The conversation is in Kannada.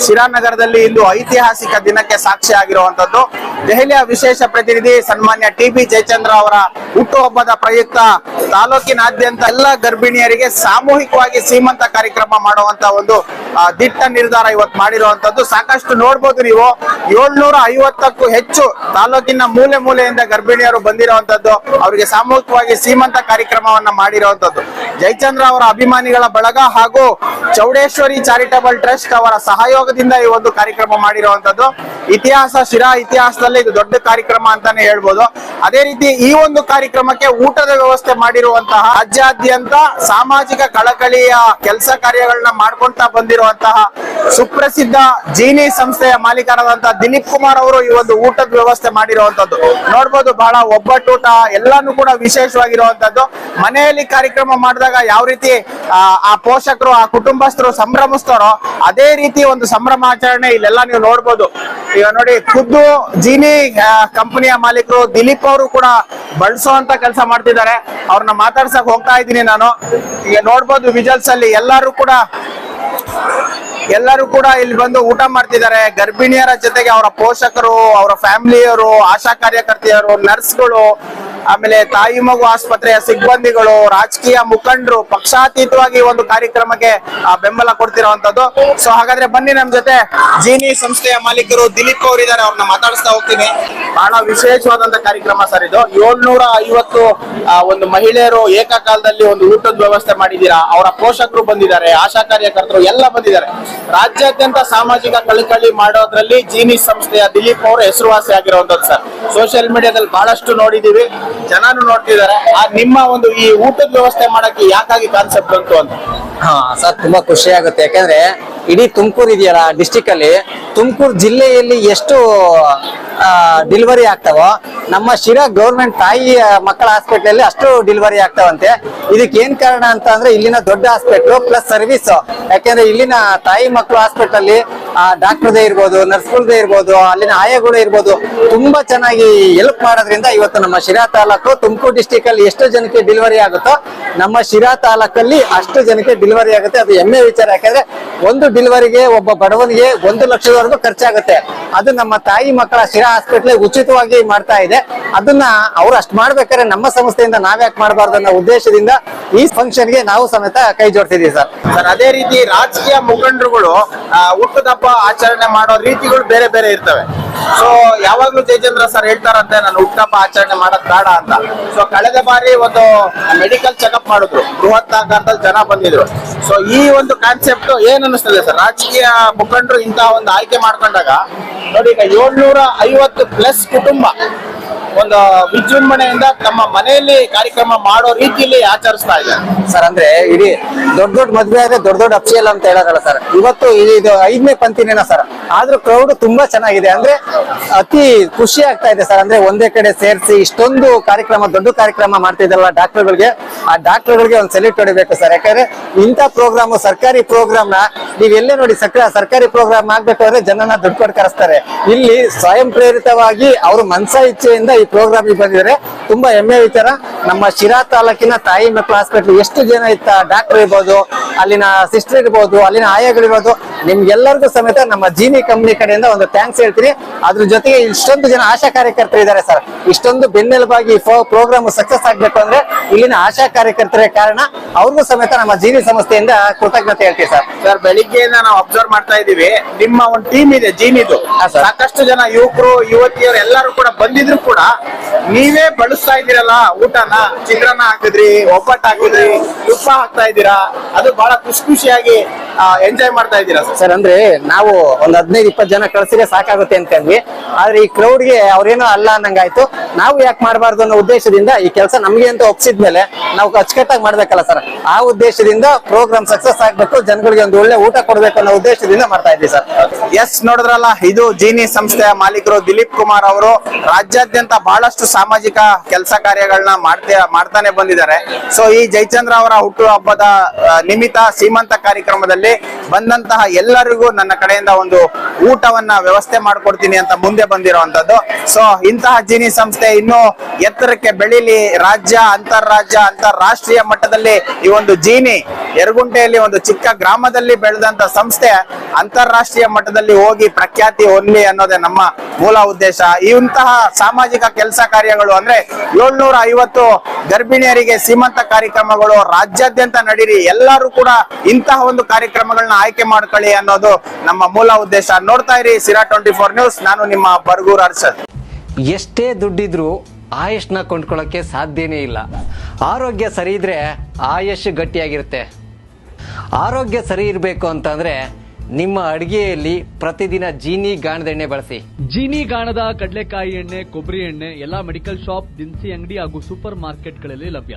ಶಿರಾನಗರದಲ್ಲಿ ಇಂದು ಐತಿಹಾಸಿಕ ದಿನಕ್ಕೆ ಸಾಕ್ಷಿ ಆಗಿರುವಂತದ್ದು ದೆಹಲಿಯ ವಿಶೇಷ ಪ್ರತಿನಿಧಿ ಸನ್ಮಾನ್ಯ ಟಿ ಬಿ ಜಯಚಂದ್ರ ಅವರ ಹುಟ್ಟುಹಬ್ಬದ ಪ್ರಯುಕ್ತ ತಾಲೂಕಿನಾದ್ಯಂತ ಎಲ್ಲ ಗರ್ಭಿಣಿಯರಿಗೆ ಸಾಮೂಹಿಕವಾಗಿ ಸೀಮಂತ ಕಾರ್ಯಕ್ರಮ ಮಾಡುವಂತ ಒಂದು ದಿಟ್ಟ ನಿರ್ಧಾರ ಇವತ್ತು ಮಾಡಿರುವಂತದ್ದು ಸಾಕಷ್ಟು ನೋಡ್ಬೋದು ನೀವು. ಏಳ್ನೂರ ಐವತ್ತಕ್ಕೂ ಹೆಚ್ಚು ತಾಲೂಕಿನ ಮೂಲೆ ಮೂಲೆಯಿಂದ ಗರ್ಭಿಣಿಯರು ಬಂದಿರುವಂತದ್ದು ಅವರಿಗೆ ಸಾಮೂಹಿಕವಾಗಿ ಸೀಮಂತ ಕಾರ್ಯಕ್ರಮವನ್ನ ಮಾಡಿರುವಂತದ್ದು ಜಯಚಂದ್ರ ಅವರ ಅಭಿಮಾನಿಗಳ ಬಳಗ ಹಾಗೂ ಚೌಡೇಶ್ವರಿ ಚಾರಿಟಬಲ್ ಟ್ರಸ್ಟ್ ಅವರ ಸಹಯೋಗದಿಂದ ಈ ಒಂದು ಕಾರ್ಯಕ್ರಮ ಮಾಡಿರುವಂತದ್ದು. ಇತಿಹಾಸ ಶಿರಾ ಇತಿಹಾಸದಲ್ಲಿ ಇದು ದೊಡ್ಡ ಕಾರ್ಯಕ್ರಮ ಅಂತಾನೆ ಹೇಳ್ಬೋದು. ಅದೇ ರೀತಿ ಈ ಒಂದು ಕಾರ್ಯಕ್ರಮಕ್ಕೆ ಊಟದ ವ್ಯವಸ್ಥೆ ಮಾಡಿರುವಂತಹ ರಾಜ್ಯಾದ್ಯಂತ ಸಾಮಾಜಿಕ ಕಳಕಳಿಯ ಕೆಲಸ ಕಾರ್ಯಗಳನ್ನ ಮಾಡ್ಕೊಂತ ಬಂದಿರುವಂತಹ ಸುಪ್ರಸಿದ್ಧ ಜೀನಿ ಸಂಸ್ಥೆಯ ಮಾಲೀಕರಾದಂತಹ ದಿಲೀಪ್ ಕುಮಾರ್ ಅವರು ಈ ಒಂದು ಊಟದ ವ್ಯವಸ್ಥೆ ಮಾಡಿರುವಂತದ್ದು. ನೋಡ್ಬೋದು ಬಹಳ ಒಬ್ಬಟ್ಟೂಟ ಎಲ್ಲಾನು ಕೂಡ ವಿಶೇಷವಾಗಿರುವಂತದ್ದು. ಮನೆಯಲ್ಲಿ ಕಾರ್ಯಕ್ರಮ ಮಾಡಿದಾಗ ಯಾವ ರೀತಿ ಆ, ಪೋಷಕರು ಆ ಕುಟುಂಬಸ್ಥರು ಸಂಭ್ರಮಿಸ್ತಾರೋ ಅದೇ ರೀತಿ ಒಂದು ಸಂಭ್ರಮಾಚರಣೆ ಇಲ್ಲೆಲ್ಲ ನೀವು ನೋಡ್ಬೋದು. ಈಗ ನೋಡಿ ಖುದ್ದು ಜೀನಿ ಕಂಪನಿಯ ಮಾಲೀಕರು ದಿಲೀಪ್ ಅವರು ಕೂಡ ಬಳಸುವಂತ ಕೆಲಸ ಮಾಡ್ತಿದ್ದಾರೆ. ಅವ್ರನ್ನ ಮಾತಾಡ್ಸಕ್ ಹೋಗ್ತಾ ಇದ್ದೀನಿ ನಾನು. ಈಗ ನೋಡ್ಬೋದು ವಿಜಲ್ಸ್ ಅಲ್ಲಿ ಎಲ್ಲರೂ ಕೂಡ ಎಲ್ಲರೂ ಕೂಡ ಇಲ್ಲಿ ಬಂದು ಊಟ ಮಾಡ್ತಿದ್ದಾರೆ. ಗರ್ಭಿಣಿಯರ ಜೊತೆಗೆ ಅವರ ಪೋಷಕರು, ಅವರ ಫ್ಯಾಮಿಲಿಯವರು ಆಶಾ ಕಾರ್ಯಕರ್ತೆಯರು ನರ್ಸ್ಗಳು ಆಮೇಲೆ ತಾಯಿ ಮಗು ಆಸ್ಪತ್ರೆಯ ಸಿಬ್ಬಂದಿಗಳು, ರಾಜಕೀಯ ಮುಖಂಡರು, ಪಕ್ಷಾತೀತವಾಗಿ ಒಂದು ಕಾರ್ಯಕ್ರಮಕ್ಕೆ ಬೆಂಬಲ ಕೊಡ್ತಿರುವಂತದ್ದು ಸೊ ಹಾಗಾದ್ರೆ ಬನ್ನಿ ನಮ್ ಜೊತೆ. ಜೀನಿ ಸಂಸ್ಥೆಯ ಮಾಲೀಕರು ದಿಲೀಪ್ ಅವರು ಇದ್ದಾರೆ ಅವ್ರನ್ನ ಮಾತಾಡಿಸ್ತಾ ಹೋಗ್ತೀನಿ. ಬಹಳ ವಿಶೇಷವಾದಂತ ಕಾರ್ಯಕ್ರಮ ಸರ್ ಇದು. ಏಳ್ನೂರ ಐವತ್ತು ಒಂದು ಮಹಿಳೆಯರು ಏಕಕಾಲದಲ್ಲಿ ಒಂದು ಊಟದ ವ್ಯವಸ್ಥೆ ಮಾಡಿದೀರಾ ಅವರ ಪೋಷಕರು ಬಂದಿದ್ದಾರೆ, ಆಶಾ ಕಾರ್ಯಕರ್ತರು ಎಲ್ಲ ಬಂದಿದ್ದಾರೆ. ರಾಜ್ಯಾದ್ಯಂತ ಸಾಮಾಜಿಕ ಕಳಕಳಿ ಮಾಡೋದ್ರಲ್ಲಿ ಜೀನಿ ಸಂಸ್ಥೆಯ ದಿಲೀಪ್ ಅವರು ಹೆಸರುವಾಸಿ ಆಗಿರುವಂತದ್ದು ಸರ್. ಸೋಷಿಯಲ್ ಮೀಡಿಯಾದಲ್ಲಿ ಬಹಳಷ್ಟು ನೋಡಿದೀವಿ ಜನನು ನೋಡ್ತಿದ್ದಾರೆ. ನಿಮ್ಮ ಒಂದು ಈ ಊಟದ ವ್ಯವಸ್ಥೆ ಮಾಡಕ್ಕೆ ಯಾಕಾಗಿ ಕಾನ್ಸೆಪ್ಟ್ ಬಂತು ಅಂತ? ಹಾ, ಸರ್, ತುಂಬಾ ಖುಷಿ ಆಗುತ್ತೆ. ಯಾಕಂದ್ರೆ ಇಡೀ ತುಮಕೂರು ಇದೆಯಲ್ಲ ಡಿಸ್ಟಿಕ್ ಅಲ್ಲಿ ತುಮಕೂರು ಜಿಲ್ಲೆಯಲ್ಲಿ ಎಷ್ಟು ಡಿಲಿವರಿ ಆಗ್ತಾವೋ, ನಮ್ಮ ಶಿರಾ ಗೌರ್ಮೆಂಟ್ ತಾಯಿ ಮಕ್ಕಳ ಹಾಸ್ಪಿಟಲ್ ಅಲ್ಲಿ ಅಷ್ಟು ಡಿಲಿವರಿ ಆಗ್ತಾವಂತೆ. ಇದಕ್ಕೆ ಏನ್ ಕಾರಣ ಅಂತ ಅಂದ್ರೆ ಇಲ್ಲಿನ ದೊಡ್ಡ ಹಾಸ್ಪಿಟ್ಲು ಪ್ಲಸ್ ಸರ್ವಿಸ್ ಯಾಕೆಂದ್ರೆ ಇಲ್ಲಿನ ತಾಯಿ ಮಕ್ಕಳು ಹಾಸ್ಪಿಟಲ್ ಅಲ್ಲಿ ಡಾಕ್ಟರ್ದೇ ಇರ್ಬೋದು ನರ್ಸ್ಗಳದೇ ಇರ್ಬೋದು ಅಲ್ಲಿನ ಆಯಗಳು ಇರ್ಬೋದು ತುಂಬಾ ಚೆನ್ನಾಗಿ ಹೆಲ್ಪ್ ಮಾಡೋದ್ರಿಂದ ಇವತ್ತು ನಮ್ಮ ಶಿರಾ ತಾಲೂಕು ತುಮಕೂರು ಡಿಸ್ಟಿಕ್ ಅಲ್ಲಿ ಎಷ್ಟು ಜನಕ್ಕೆ ಡಿಲಿವರಿ ಆಗುತ್ತೋ ನಮ್ಮ ಶಿರಾ ತಾಲೂಕಲ್ಲಿ ಅಷ್ಟು ಜನಕ್ಕೆ ಡಿಲಿವರಿ ಆಗುತ್ತೆ. ಅದು ಹೆಮ್ಮೆ ವಿಚಾರ. ಯಾಕಂದ್ರೆ ಒಂದು ಡಿಲಿವರಿಗೆ ಒಬ್ಬ ಬಡವನಿಗೆ ಒಂದು ಲಕ್ಷದವರೆಗೂ ಖರ್ಚಾಗುತ್ತೆ. ಅದು ನಮ್ಮ ತಾಯಿ ಮಕ್ಕಳ ಶಿರಾ ಹಾಸ್ಪಿಟ್ಲ್ ಉಚಿತವಾಗಿ ಮಾಡ್ತಾ ಇದೆ. ಅದನ್ನ ಅವ್ರು ಅಷ್ಟು ಮಾಡ್ಬೇಕಾದ್ರೆ ನಮ್ಮ ಸಂಸ್ಥೆಯಿಂದ ನಾವ್ಯಾಕೆ ಮಾಡಬಾರ್ದು ಅನ್ನೋ ಉದ್ದೇಶದಿಂದ ಈ ಫಂಕ್ಷನ್ಗೆ ನಾವು ಸಮೇತ ಕೈ ಜೋಡ್ತಿದೀವಿ ಸರ್. ಸರ್ ಅದೇ ರೀತಿ ರಾಜಕೀಯ ಮುಖಂಡರುಗಳು ಆ, ಹುಟ್ಟುದಬ್ಬ ಆಚರಣೆ ಮಾಡೋ ರೀತಿಗಳು ಬೇರೆ ಬೇರೆ ಇರ್ತವೆ. ಸೊ ಯಾವಾಗ್ಲೂ ಜಯಚಂದ್ರ ಸರ್ ಹೇಳ್ತಾರಂತೆ, ನಾನು ಹುಟ್ಟಹಬ್ಬ ಆಚರಣೆ ಮಾಡೋದ್ ಬೇಡ ಅಂತ. ಸೊ ಕಳೆದ ಬಾರಿ ಒಂದು ಮೆಡಿಕಲ್ ಚೆಕಪ್ ಮಾಡಿದ್ರು. ಬೃಹತ್ ಆಕಾರದಲ್ಲಿ ಜನ ಬಂದಿದ್ರು. ಸೊ ಈ ಒಂದು ಕಾನ್ಸೆಪ್ಟ್ ಏನ್ ಅನಿಸ್ತದೆ ಸರ್ ರಾಜಕೀಯ ಮುಖಂಡರು ಇಂತಹ ಒಂದು ಆಯ್ಕೆ ಮಾಡ್ಕೊಂಡಾಗ, ನೋಡಿ ಈಗ ಏಳ್ನೂರ ಐವತ್ತು ಪ್ಲಸ್ ಕುಟುಂಬ ಒಂದು ವಿಜೃಂಭಣೆಯಿಂದ ತಮ್ಮ ಮನೆಯಲ್ಲಿ ಕಾರ್ಯಕ್ರಮ ಮಾಡೋ ರೀತಿಯಲ್ಲಿ ಆಚರಿಸ್ತಾ ಇದೆ. ಸರ್, ಅಂದ್ರೆ ಇಡೀ ದೊಡ್ಡ ದೊಡ್ಡ ಮದ್ವೆ ಆದ್ರೆ ದೊಡ್ಡ ದೊಡ್ಡ ಅಪ್ಸಿಯಲ್ ಅಂತ ಹೇಳೋದಲ್ಲ ಸರ್? ಇವತ್ತು ಇದು- ಐದನೇ ಪಂಕ್ತಿನೇನ ಸರ್? ಆದ್ರೂ ಕ್ರೌಡ್ ತುಂಬಾ ಚೆನ್ನಾಗಿದೆ. ಅಂದ್ರೆ ಅತಿ ಖುಷಿ ಆಗ್ತಾ ಇದೆ ಸರ್. ಅಂದ್ರೆ ಒಂದೇ ಕಡೆ ಸೇರಿಸಿ ಇಷ್ಟೊಂದು ಕಾರ್ಯಕ್ರಮ, ದೊಡ್ಡ ಕಾರ್ಯಕ್ರಮ ಮಾಡ್ತಿದ್ದಲ್ಲ ಡಾಕ್ಟರ್ಗಳಿಗೆ. ಆ ಡಾಕ್ಟರ್ಗಳಿಗೆ ಒಂದು ಸೆಲ್ಯೂಟ್ ಹೊಡಿಬೇಕು ಸರ್. ಯಾಕಂದ್ರೆ ಇಂಥ ಪ್ರೋಗ್ರಾಮ್ ಸರ್ಕಾರಿ ಪ್ರೋಗ್ರಾಮ್ನ ನೀವ್ ಎಲ್ಲೇ ನೋಡಿ ಸರ್ಕಾರಿ ಪ್ರೋಗ್ರಾಮ್ ಆಗ್ಬೇಕು ಅಂದ್ರೆ ಜನನ ದುಡ್ಡು ಕೊಟ್ಟು ಕರೆಸ್ತಾರೆ. ಇಲ್ಲಿ ಸ್ವಯಂ ಪ್ರೇರಿತವಾಗಿ ಅವರು ಮನ್ಸ ಇಚ್ಛೆಯಿಂದ ಈ ಪ್ರೋಗ್ರಾಮ್ ಬಂದಿದ್ರೆ ತುಂಬಾ ಹೆಮ್ಮೆ ವಿಚಾರ. ನಮ್ಮ ಶಿರಾ ತಾಲೂಕಿನ ತಾಯಿ ಮಕ್ಕಳ ಹಾಸ್ಪಿಟಲ್ ಎಷ್ಟು ಜನ ಇತ್ತ ಡಾಕ್ಟರ್ ಇರ್ಬೋದು, ಅಲ್ಲಿನ ಸಿಸ್ಟರ್ ಇರ್ಬೋದು, ಅಲ್ಲಿನ ಆಯಾಗಳಿರ್ಬೋದು ನಿಮ್ಗೆಲ್ಲರಿಗೂ ಸಮೇತ ನಮ್ಮ ಜೀನಿ ಕಂಪ್ನಿ ಕಡೆಯಿಂದ ಒಂದು ಥ್ಯಾಂಕ್ಸ್ ಹೇಳ್ತೀನಿ. ಅದ್ರ ಜೊತೆಗೆ ಇಷ್ಟೊಂದು ಜನ ಆಶಾ ಕಾರ್ಯಕರ್ತರು ಇದ್ದಾರೆ ಸರ್. ಇಷ್ಟೊಂದು ಬೆನ್ನೆಲುಬಾಗಿ ಪ್ರೋಗ್ರಾಮ್ ಸಕ್ಸಸ್ ಆಗ್ಬೇಕು ಅಂದ್ರೆ ಇಲ್ಲಿನ ಆಶಾ ಕಾರ್ಯಕರ್ತರೇ ಕಾರಣ ಅವ್ರಿಗೂ ಸಮೇತ ನಮ್ಮ ಜೀನಿ ಸಂಸ್ಥೆಯಿಂದ ಕೃತಜ್ಞತೆ ಹೇಳ್ತೀವಿ ಸರ್. ಸರ್ ಬೆಳಿಗ್ಗೆಯಿಂದ ನಾವು ಅಬ್ಸರ್ವ್ ಮಾಡ್ತಾ ಇದೀವಿ ನಿಮ್ಮ ಒಂದು ಟೀಮ್ ಇದೆ ಜೀನಿದು. ಸಾಕಷ್ಟು ಜನ ಯುವಕರು ಯುವತಿಯರು ಎಲ್ಲರೂ ಕೂಡ ಬಂದಿದ್ರು ಕೂಡ ನೀವೇ ಬಳಸ್ತಾ ಇದೀರಲ್ಲ ಊಟನ? ಚಿತ್ರಾನ್ನ ಹಾಕಿದ್ರಿ ಒಬ್ಬಟ್ಟು ಹಾಕಿದ್ರಿ ತುಪ್ಪ ಹಾಕ್ತಾ ಇದ್ದೀರಾ? ಅದು ಬಹಳ ಖುಷಿ ಖುಷಿಯಾಗಿ ಎಂಜಾಯ್ ಮಾಡ್ತಾ ಇದ್ದೀರಾ ಸರ್, ಅಂದ್ರೆ ನಾವು ಒಂದ್ ಹದಿನೈದು, ಇಪ್ಪತ್ತು ಜನ ಕಳ್ಸಿದ್ರೆ ಸಾಕಾಗುತ್ತೆ ಅಂತಂದ್ವಿ ಆದ್ರೆ ಈ ಕ್ರೌಡ್ಗೆ ಅವ್ರೇನೋ ಅಲ್ಲ ಅನ್ನಂಗಾಯ್ತು. ನಾವು ಯಾಕೆ ಮಾಡಬಾರ್ದು ಅನ್ನೋ ಉದ್ದೇಶದಿಂದ ಈ ಕೆಲಸ ನಮ್ಗೆ ಅಂತ ಒಪ್ಸಿದ್ಮೇಲೆ ನಾವು ಅಚ್ಚುಕಟ್ಟಾಗಿ ಮಾಡ್ಬೇಕಲ್ಲ ಸರ್. ಆ ಉದ್ದೇಶದಿಂದ ಪ್ರೋಗ್ರಾಮ್ ಸಕ್ಸಸ್ ಆಗ್ಬೇಕು, ಜನಗಳಿಗೆ ಒಂದು ಒಳ್ಳೆ ಊಟ ಕೊಡ್ಬೇಕು ಅನ್ನೋ ಉದ್ದೇಶದಿಂದ ಮಾಡ್ತಾ ಇದ್ವಿ ಸರ್. ಎಸ್, ನೋಡಿದ್ರಲ್ಲ, ಇದು ಜೀನಿ ಸಂಸ್ಥೆಯ ಮಾಲೀಕರು ದಿಲೀಪ್ ಕುಮಾರ್ ಅವರು ರಾಜ್ಯಾದ್ಯಂತ ಬಹಳಷ್ಟು ಸಾಮಾಜಿಕ ಕೆಲಸ ಕಾರ್ಯಗಳನ್ನ ಮಾಡ್ತಾ, ಮಾಡ್ತಾನೆ ಬಂದಿದ್ದಾರೆ. ಸೊ ಈ ಜಯಚಂದ್ರ ಅವರ ಹುಟ್ಟು ಹಬ್ಬದ ನಿಮಿತ್ತ ಸೀಮಂತ ಕಾರ್ಯಕ್ರಮದಲ್ಲಿ ಬಂದಂತಹ ಎಲ್ಲರಿಗೂ ನನ್ನ ಕಡೆಯಿಂದ ಒಂದು ಊಟವನ್ನ ವ್ಯವಸ್ಥೆ ಮಾಡ್ಕೊಡ್ತೀನಿ ಅಂತ ಮುಂದೆ ಬಂದಿರುವಂತದ್ದು ಸೊ ಇಂತಹ ಜೀನಿ ಸಂಸ್ಥೆ ಇನ್ನು ಎತ್ತರಕ್ಕೆ ಬೆಳೀಲಿ. ರಾಜ್ಯ ಅಂತಾರಾಜ್ಯ ಅಂತಾರಾಷ್ಟ್ರೀಯ ಮಟ್ಟದಲ್ಲಿ ಈ ಒಂದು ಜೀನಿ ಎರಗುಂಟೆಯಲ್ಲಿ ಒಂದು ಚಿಕ್ಕ ಗ್ರಾಮದಲ್ಲಿ ಬೆಳೆದಂತ ಸಂಸ್ಥೆ ಅಂತಾರಾಷ್ಟ್ರೀಯ ಮಟ್ಟದಲ್ಲಿ ಹೋಗಿ ಪ್ರಖ್ಯಾತಿ ಹೊಂದಲಿ ಅನ್ನೋದೇ ನಮ್ಮ ಮೂಲ ಉದ್ದೇಶ. ಇಂತಹ ಸಾಮಾಜಿಕ ಕೆಲಸ ಕಾರ್ಯಗಳು ಅಂದ್ರೆ ಏಳ್ನೂರ ಐವತ್ತು ಗರ್ಭಿಣಿಯರಿಗೆ ಸೀಮಂತ ಕಾರ್ಯಕ್ರಮಗಳು, ರಾಜ್ಯಾದ್ಯಂತ ನಡೀರಿ. ಎಲ್ಲರೂ ಕೂಡ ಇಂತಹ ಒಂದು ಕಾರ್ಯಕ್ರಮಗಳನ್ನ ಆಯ್ಕೆ ಮಾಡ್ಕೊಳ್ಳಿ. ಅನ್ನೋದು ನಮ್ಮ ಮೂಲ ಉದ್ದೇಶ. ನೋಡ್ತಾ ಇರಿ ಸಿರಾ ಟ್ವೆಂಟಿ ಫೋರ್ ನ್ಯೂಸ್. ನಾನು ನಿಮ್ಮ ಬರ್ಗೂರ್ ಅರ್ಷದ್ ಎಷ್ಟೇ ದುಡ್ಡಿದ್ರೂ ಆಯುಷ್ನ ಕೊಂಡ್ಕೊಳ್ಳೋಕ್ಕೆ ಸಾಧ್ಯನೇ ಇಲ್ಲ. ಆರೋಗ್ಯ ಸರಿ ಇದ್ರೆ ಆಯುಷ್ ಗಟ್ಟಿಯಾಗಿರುತ್ತೆ. ಆರೋಗ್ಯ ಸರಿ ಇರಬೇಕು ಅಂತಂದ್ರೆ ನಿಮ್ಮ ಅಡಿಗೆಯಲ್ಲಿ ಪ್ರತಿದಿನ ಜೀನಿ ಗಾಣದ ಎಣ್ಣೆ ಬಳಸಿ. ಜೀನಿ ಗಾಣದ ಕಡಲೆಕಾಯಿ ಎಣ್ಣೆ ಕೊಬ್ಬರಿ ಎಣ್ಣೆ ಎಲ್ಲಾ ಮೆಡಿಕಲ್ ಶಾಪ್ ದಿನಸಿ ಅಂಗಡಿ ಹಾಗೂ ಸೂಪರ್ ಮಾರ್ಕೆಟ್ಗಳಲ್ಲಿ ಲಭ್ಯ.